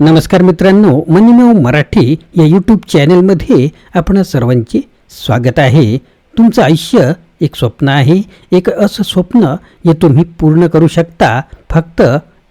नमस्कार मित्रांनो मनीमेव मराठी या यूट्यूब चॅनलमध्ये आपण सर्वांचे स्वागत आहे. तुमचं आयुष्य एक स्वप्न आहे. एक असं स्वप्न जे तुम्ही पूर्ण करू शकता. फक्त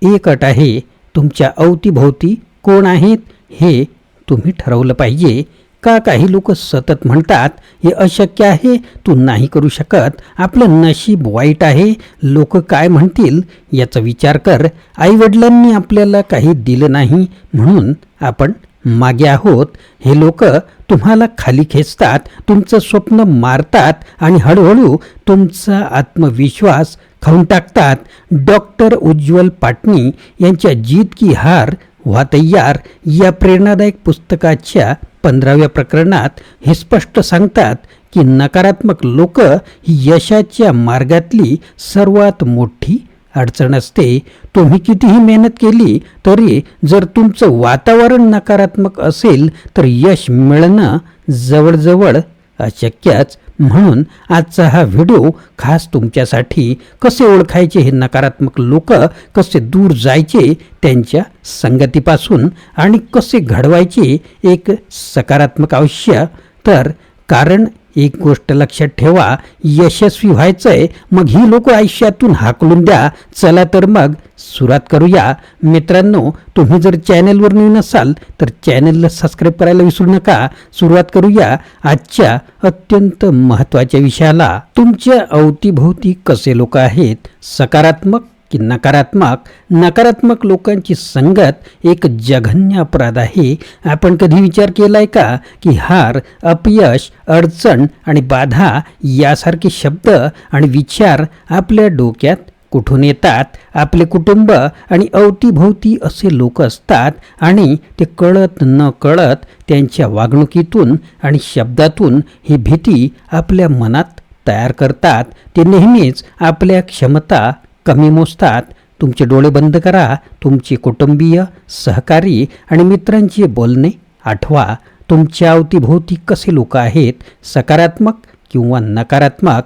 एक अट आहे. तुमच्या अवतीभोवती कोण आहेत हे तुम्ही ठरवलं पाहिजे. का काही लोक सतत म्हणतात हे अशक्य आहे तू नाही करू शकत आपलं नशीब वाईट आहे लोक काय म्हणतील याचा विचार कर आईवडिलांनी आपल्याला काही दिलं नाही म्हणून आपण मागे आहोत. हे लोक तुम्हाला खाली खेचतात तुमचं स्वप्न मारतात आणि हळूहळू तुमचा आत्मविश्वास खाऊन टाकतात. डॉक्टर उज्ज्वल पाटणी यांच्या जीत की हार व्हा तयार या प्रेरणादायक पुस्तकाच्या पंधराव्या प्रकरणात हे स्पष्ट सांगतात की नकारात्मक लोक ही यशाच्या मार्गातली सर्वात मोठी अडचण असते. तुम्ही कितीही मेहनत केली तरी जर तुमचं वातावरण नकारात्मक असेल तर यश मिळणं जवळजवळ अशक्यच. म्हणून आजचा हा व्हिडिओ खास तुमच्यासाठी कसे ओळखायचे हे नकारात्मक लोक कसे दूर जायचे त्यांच्या संगतीपासून आणि कसे घडवायचे एक सकारात्मक आयुष्य? तर कारण एक गोष्ट लक्षात ठेवा यशस्वी व्हायचंय मग ही लोक आयुष्यातून हाकलून द्या. चला तर मग सुरुवात करूया. मित्रांनो तुम्ही जर चॅनेलवर नवीन असाल तर चॅनेलला सबस्क्राईब करायला विसरू नका. सुरुवात करूया आजच्या अत्यंत महत्त्वाच्या विषयाला. तुमच्या अवतीभोवती कसे लोक आहेत? सकारात्मक की नकारात्मक नकारात्मक लोकांची संगत एक जघन्य अपराध आहे. आपण कधी विचार केला आहे का की हार अपयश अडचण आणि बाधा यासारखे शब्द आणि विचार आपल्या डोक्यात कुठून येतात? आपले कुटुंब आणि अवतीभोवती असे लोक असतात आणि ते कळत न कळत त्यांच्या वागणुकीतून आणि शब्दातून ही भीती आपल्या मनात तयार करतात. ते नेहमीच आपल्या क्षमता कमी मोजतात. तुमचे डोळे बंद करा. तुमचे कुटुंबीय सहकारी आणि मित्रांचे बोलणे आठवा. तुमच्या अवतीभोवती कसे लोक आहेत? सकारात्मक किंवा नकारात्मक?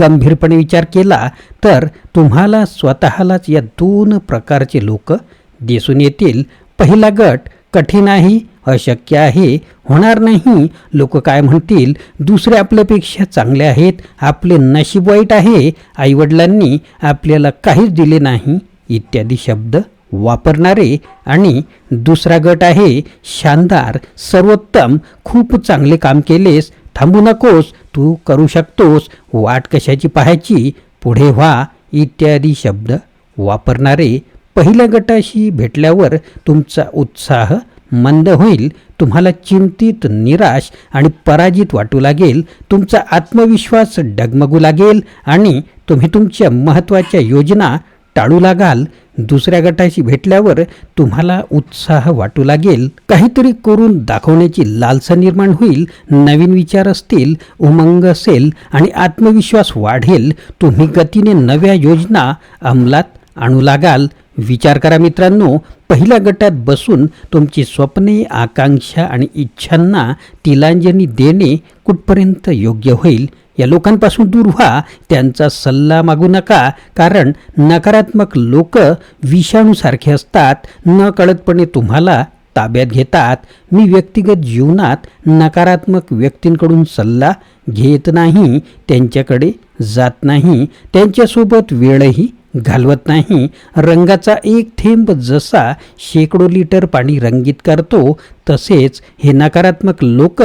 गंभीरपणे विचार केला तर तुम्हाला स्वतःलाच या दोन प्रकारचे लोक दिसून येतील. पहिला गट कठीण आहे अशक्य आहे. होणार नाही. लोक काय म्हणतील? दुसरे आपल्यापेक्षा चांगले आहेत. आपले नशीब वाईट आहे. आईवडिलांनी आपल्याला काहीच दिले नाही. इत्यादी शब्द वापरणारे आणि दुसरा गट आहे. शानदार सर्वोत्तम खूप चांगले काम केलेस. थांबू नकोस. तू करू शकतोस. वाट कशाची पाहायची? पुढे व्हा. इत्यादी शब्द वापरणारे. पहिल्या गटाशी भेटल्यावर तुमचा उत्साह मंद होईल तुम्हाला चिंतित निराश आणि पराजित वाटू लागेल तुमचा आत्मविश्वास डगमगू लागेल आणि तुम्ही तुमच्या महत्त्वाच्या योजना टाळू लागाल. दुसऱ्या गटाशी भेटल्यावर तुम्हाला उत्साह वाटू लागेल. काहीतरी करून दाखवण्याची लालसा निर्माण होईल. नवीन विचार असतील उमंग असेल आणि आत्मविश्वास वाढेल. तुम्ही गतीने नव्या योजना अंमलात आणू लागाल. विचार करा मित्रांनो पहिल्या गटात बसून तुमची स्वप्ने आकांक्षा आणि इच्छांना तिलांजली देणे कुठपर्यंत योग्य होईल? या लोकांपासून दूर व्हा. त्यांचा सल्ला मागू नका कारण नकारात्मक लोक विषाणूसारखे असतात. न कळतपणे तुम्हाला ताब्यात घेतात. मी व्यक्तिगत जीवनात नकारात्मक व्यक्तींकडून सल्ला घेत नाही. त्यांच्याकडे जात नाही. त्यांच्यासोबत वेळही घालवत नाही. रंगाचा एक थेंब जसा शेकडो लिटर पाणी रंगीत करतो तसेच हे नकारात्मक लोक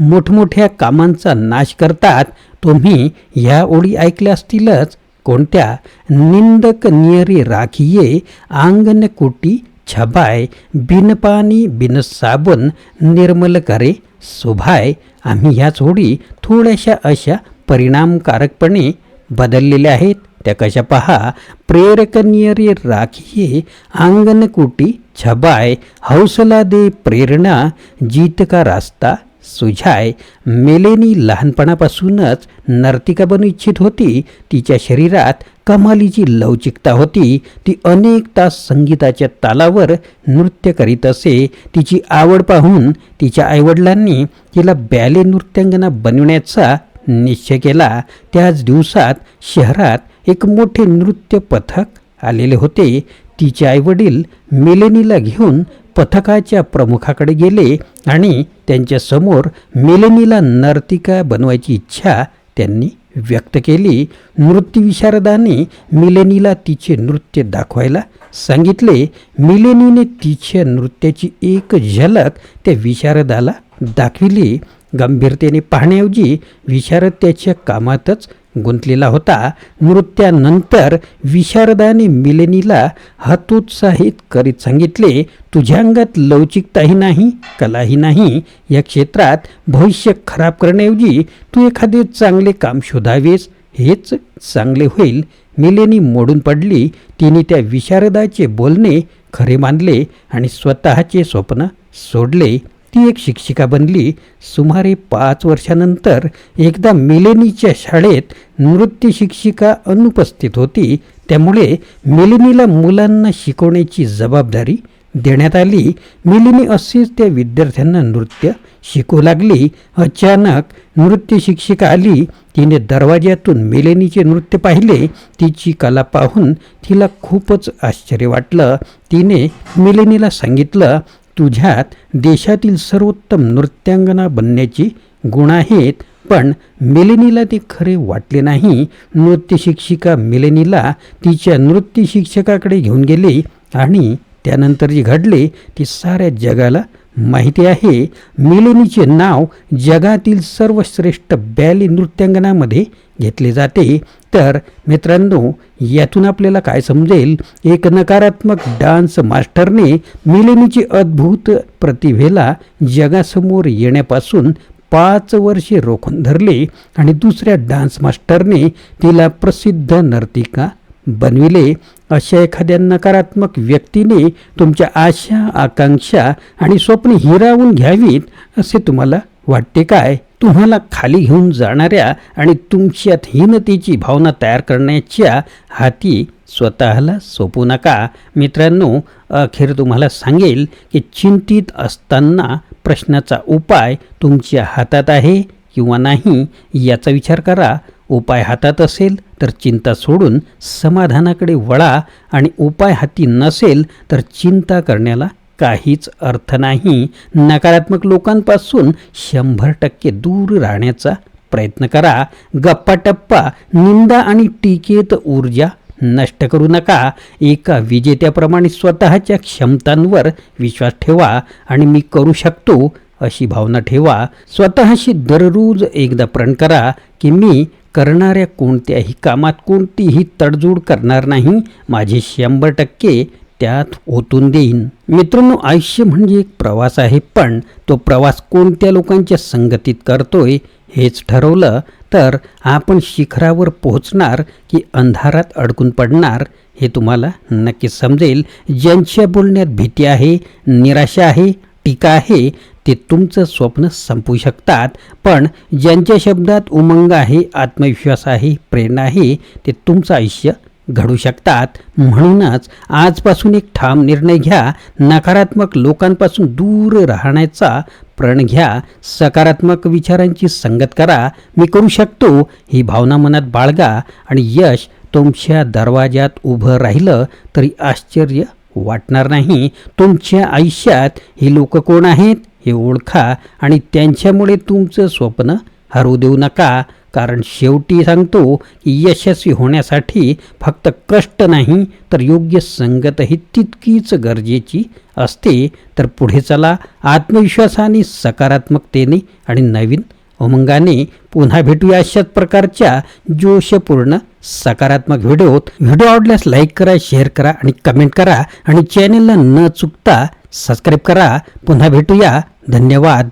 मोठमोठ्या कामांचा नाश करतात. तुम्ही ह्या ओळी ऐकल्या असतीलच. कोणत्या? निंदक नियरी राखिये आंगण कोटी छबाय बिनपाणी बिन साबण निर्मल करे सुभाय आम्ही ह्याच ओळी थोड्याशा अशा परिणामकारकपणे बदललेल्या आहेत. त्या कशा पहा प्रेरकनियरे राखी आंगनकुटी छबाय हौसला दे प्रेरणा जीत का रास्ता सुझाय मेलेनी लहानपणापासूनच नर्तिका बनू इच्छित होती. तिच्या शरीरात कमालीची लवचिकता होती. ती अनेक तास संगीताच्या तालावर नृत्य करीत असे. तिची आवड पाहून तिच्या आईवडिलांनी तिला बॅले नृत्यांगना बनवण्याचा निश्चय केला. त्याच दिवसात शहरात एक मोठे नृत्य पथक आलेले होते. तिचे आईवडील मेलेनीला घेऊन पथकाच्या प्रमुखाकडे गेले आणि त्यांच्यासमोर मेलेनीला नर्तिका बनवायची इच्छा त्यांनी व्यक्त केली. नृत्यविशारदाने मिलेनीला तिचे नृत्य दाखवायला सांगितले. मिलेनीने तिच्या नृत्याची एक झलक त्या विशारदाला दाखविली. गंभीरतेने पाहण्याऐवजी विशारद त्याच्या कामातच गुंतलेला होता. नृत्यानंतर विशारदाने मिलेनीला हतोत्साहित करीत सांगितले तुझ्या अंगात लवचिकताही नाही कलाही नाही. या क्षेत्रात भविष्य खराब करण्याऐवजी तू एखादे चांगले काम शोधावेस. हेच चांगले होईल. मिलेनी मोडून पडली. तिने त्या विशारदाचे बोलणे खरे मानले आणि स्वतःचे स्वप्न सोडले. ती एक शिक्षिका बनली. सुमारे पाच वर्षानंतर एकदा मिलेनीच्या शाळेत नृत्य शिक्षिका अनुपस्थित होती. त्यामुळे मिलेनीला मुलांना शिकवण्याची जबाबदारी देण्यात आली. मिलिनी असेच त्या विद्यार्थ्यांना नृत्य शिकू लागली. अचानक नृत्य शिक्षिका आली. तिने दरवाज्यातून मिलेनीचे नृत्य पाहिले. तिची कला पाहून तिला खूपच आश्चर्य वाटलं. तिने मिलेनीला सांगितलं तुझ्यात देशातील सर्वोत्तम नृत्यांगना बनण्याची गुण आहेत पण मिलेनीला ते खरे वाटले नाही. नृत्यशिक्षिका मिलेनीला तिच्या नृत्य शिक्षकाकडे घेऊन गेले आणि त्यानंतर जे घडले ते साऱ्या जगाला माहिती आहे. मिलेनीचे नाव जगातील सर्वश्रेष्ठ बॅली नृत्यांगनामध्ये घेतले जाते. तर मित्रांनो यातून आपल्याला काय समजेल? एक नकारात्मक डान्स मास्टरने मिलेनीची अद्भुत प्रतिभेला जगासमोर येण्यापासून पाच वर्षे रोखून धरले आणि दुसऱ्या डान्स मास्टरने तिला प्रसिद्ध नर्तिका बनविले. अशा एखाद्या नकारात्मक व्यक्तीने तुमच्या आशा आकांक्षा आणि स्वप्न हिरावून घ्यावीत असे तुम्हाला वाटते काय? तुम्हाला खाली घेऊन जाणाऱ्या आणि तुमच्यात हीनतेची भावना तयार करण्याच्या हाती स्वतःला सोपू नका. मित्रांनो अखेर तुम्हाला सांगेल की चिंतित असताना प्रश्नाचा उपाय तुमच्या हातात आहे किंवा नाही याचा विचार करा. उपाय हातात असेल तर चिंता सोडून समाधानाकडे वळा आणि उपाय हाती नसेल तर चिंता करण्याला काहीच अर्थ नाही. नकारात्मक लोकांपासून शंभर टक्के दूर राहण्याचा प्रयत्न करा. गप्पाटप्पा निंदा आणि टीकेत ऊर्जा नष्ट करू नका. एका विजेत्याप्रमाणे स्वतःच्या क्षमतांवर विश्वास ठेवा आणि मी करू शकतो अशी भावना ठेवा. स्वतःशी दररोज एकदा प्रण करा की मी करणाऱ्या कोणत्याही कामात कोणतीही तडजोड करणार नाही. माझे शंभर टक्के त्यात ओतून देईन. मित्रांनो आयुष्य म्हणजे एक प्रवास आहे पण तो प्रवास कोणत्या लोकांच्या संगतीत करतोय हेच ठरवलं तर आपण शिखरावर पोहोचणार की अंधारात अडकून पडणार हे तुम्हाला नक्कीच समजेल. ज्यांच्या बोलण्यात भीती आहे निराशा आहे टीका आहे ते तुमचं स्वप्न संपवू शकतात. पण ज्यांच्या शब्दात उमंग आहे आत्मविश्वास आहे प्रेरणा आहे ते तुमचं आयुष्य घडू शकतात. म्हणूनच आजपासून एक ठाम निर्णय घ्या. नकारात्मक लोकांपासून दूर राहण्याचा प्रण घ्या. सकारात्मक विचारांची संगत करा. मी करू शकतो. ही भावना मनात बाळगा आणि यश तुमच्या दरवाज्यात उभं राहिलं तरी आश्चर्य वाटणार नाही. तुमच्या आयुष्यात ही लोक कोण आहेत हे ओळखा आणि त्यांच्यामुळे तुमचं स्वप्न हरवू देऊ नका. कारण शेवटी सांगतो की यशस्वी होण्यासाठी फक्त कष्ट नाही तर योग्य संगतही तितकीच गरजेची असते. तर पुढे चला. आत्मविश्वासाने सकारात्मकतेने आणि नवीन उमंगाने पुन्हा भेटूया अशाच प्रकारच्या जोशपूर्ण सकारात्मक व्हिडिओत. व्हिडिओ आवडल्यास लाईक करा शेअर करा आणि कमेंट करा. आणि चॅनलला न चुकता सबस्क्राईब करा. पुन्हा भेटूया. धन्यवाद.